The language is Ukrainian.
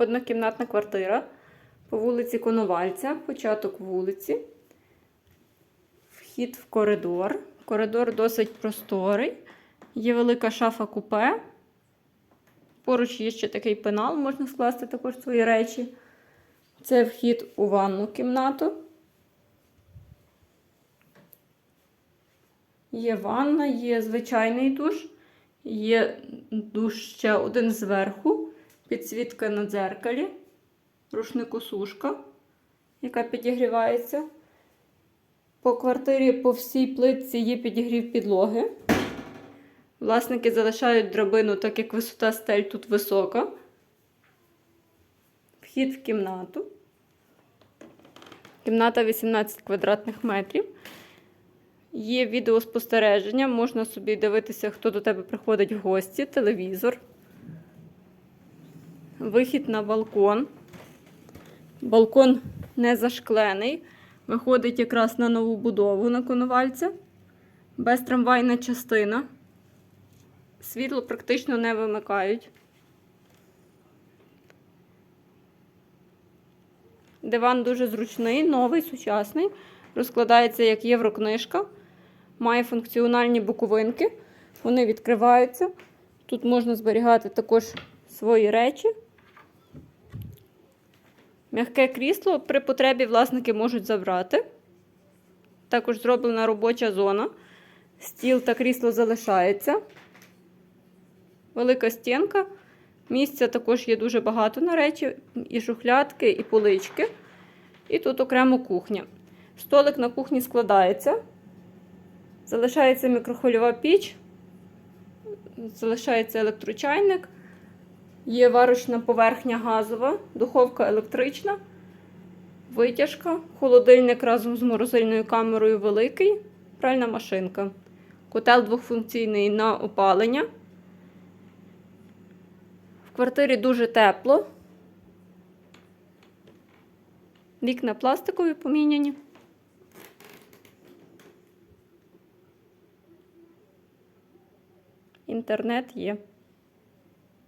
однокімнатна квартира по вулиці Коновальця, початок вулиці. Вхід в коридор. Коридор досить просторий. Є велика шафа купе. Поруч є ще такий пенал, можна скласти також свої речі. Це вхід у ванну кімнату. Є ванна, є звичайний душ, є душ ще один зверху, підсвітка на дзеркалі, рушникосушка, яка підігрівається. По квартирі по всій плитці є підігрів підлоги. Власники залишають драбину, так як висота стель тут висока. Вхід в кімнату. Кімната 18 квадратних метрів. Є відеоспостереження, можна собі дивитися, хто до тебе приходить в гості, телевізор. Вихід на балкон. Балкон не зашклений. Виходить якраз на нову будову на Коновальця. Безтрамвайна частина. Світло практично не вимикають. Диван дуже зручний, новий, сучасний. Розкладається як єврокнижка. Має функціональні боковинки. Вони відкриваються. Тут можна зберігати також свої речі. М'яке крісло при потребі власники можуть забрати. Також зроблена робоча зона. Стіл та крісло залишається. Велика стінка. Місця також є дуже багато на речі, і шухлядки, і полички. І тут окремо кухня. Столик на кухні складається. Залишається мікрохвильова піч, залишається електрочайник, є варочна поверхня газова, духовка електрична, витяжка, холодильник разом з морозильною камерою великий, пральна машинка. Котел двохфункційний на опалення. В квартирі дуже тепло. Вікна пластикові поміняні. Інтернет є.